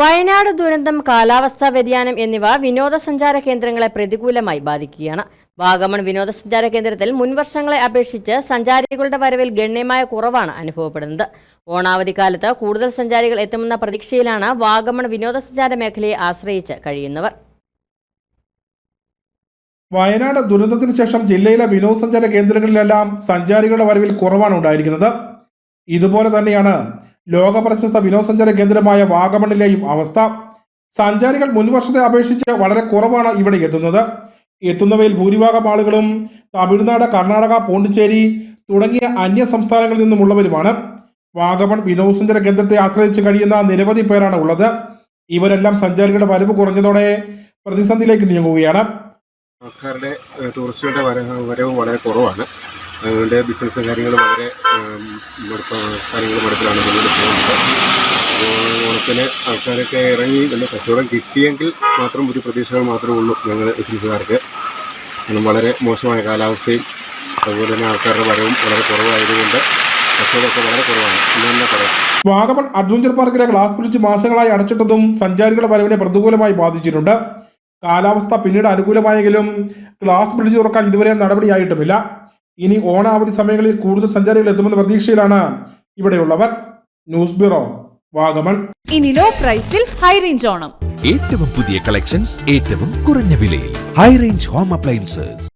വയനാട് ദുരന്തം കാലാവസ്ഥാ വ്യതിയാനം എന്നിവ വിനോദസഞ്ചാര കേന്ദ്രങ്ങളെ പ്രതികൂലമായി ബാധിക്കുകയാണ്. വാഗമൺ വിനോദസഞ്ചാര കേന്ദ്രത്തിൽ മുൻവർഷങ്ങളെ അപേക്ഷിച്ച് സഞ്ചാരികളുടെ വരവിൽ ഗണ്യമായ കുറവാണ് അനുഭവപ്പെടുന്നത്. ഓണാവധിക്കാലത്ത് കൂടുതൽ സഞ്ചാരികൾ എത്തുമെന്ന പ്രതീക്ഷയിലാണ് വാഗമൺ വിനോദസഞ്ചാര മേഖലയെ ആശ്രയിച്ച് കഴിയുന്നവർ. വയനാട് ദുരന്തത്തിന് ശേഷം ജില്ലയിലെ വിനോദസഞ്ചാര കേന്ദ്രങ്ങളിലെല്ലാം സഞ്ചാരികളുടെ വരവിൽ കുറവാണ് ഉണ്ടായിരിക്കുന്നത്. ഇതുപോലെ തന്നെയാണ് ലോക പ്രശസ്ത വിനോദസഞ്ചാര കേന്ദ്രമായ വാഗമണിലെയും അവസ്ഥ. സഞ്ചാരികൾ മുൻവർഷത്തെ അപേക്ഷിച്ച് വളരെ കുറവാണ് ഇവിടെ എത്തുന്നത്. എത്തുന്നവയിൽ ഭൂരിഭാഗം ആളുകളും തമിഴ്നാട് കർണാടക പോണ്ടിച്ചേരി തുടങ്ങിയ അന്യ സംസ്ഥാനങ്ങളിൽ നിന്നുമുള്ളവരുമാണ്. വാഗമൺ വിനോദസഞ്ചാര കേന്ദ്രത്തെ ആശ്രയിച്ച് കഴിയുന്ന നിരവധി പേരാണ് ഉള്ളത്. ഇവരെല്ലാം സഞ്ചാരികളുടെ വരവ് കുറഞ്ഞതോടെ പ്രതിസന്ധിയിലേക്ക് നീങ്ങുകയാണ്. ആൾക്കാരുടെ ടൂറിസ്റ്റുകളുടെ വരവ് വളരെ കുറവാണ്. അതുകൊണ്ട് ബിസിനസ് കാര്യങ്ങൾ വളരെ കാര്യങ്ങൾ മടുപ്പിലാണ് പോകുന്നത് അപ്പോൾ ഓണത്തിന് ആൾക്കാരൊക്കെ ഇറങ്ങി നല്ല കച്ചവടം കിട്ടിയെങ്കിൽ മാത്രം ഒരു പ്രതീക്ഷകൾ മാത്രമേ ഉള്ളൂ ഞങ്ങൾ ബിസിനസ്സുകാർക്ക്. വളരെ മോശമായ കാലാവസ്ഥയും അതുപോലെ തന്നെ ആൾക്കാരുടെ വരവും വളരെ കുറവായതുകൊണ്ട് കച്ചവടമൊക്കെ വളരെ കുറവാണ്. എന്ന് പറയാം? വാഗമൺ അഡ്വഞ്ചർ പാർക്കിലെ ഗ്ലാസ് പിടിച്ച് മാസങ്ങളായി അടച്ചിട്ടതും സഞ്ചാരികളുടെ വരവിനെ പ്രതികൂലമായി ബാധിച്ചിട്ടുണ്ട്. കാലാവസ്ഥ പിന്നീട് അനുകൂലമായെങ്കിലും ഗ്ലാസ് ബ്രിഡ്ജ് തുറക്കാൻ ഇതുവരെ നടപടിയായിട്ടുമില്ല. ഇനി ഓണാവധി സമയങ്ങളിൽ കൂടുതൽ സഞ്ചാരികൾ എത്തുമെന്ന പ്രതീക്ഷയിലാണ് ഇവിടെയുള്ളവർ. News bureau Vagamon. ഇനി ലോ പ്രൈസിൽ ഹൈ റേഞ്ച് ഓണം. ഏറ്റവും പുതിയ കളക്ഷൻസ് ഏറ്റവും കുറഞ്ഞ വിലയിൽ. High range home appliances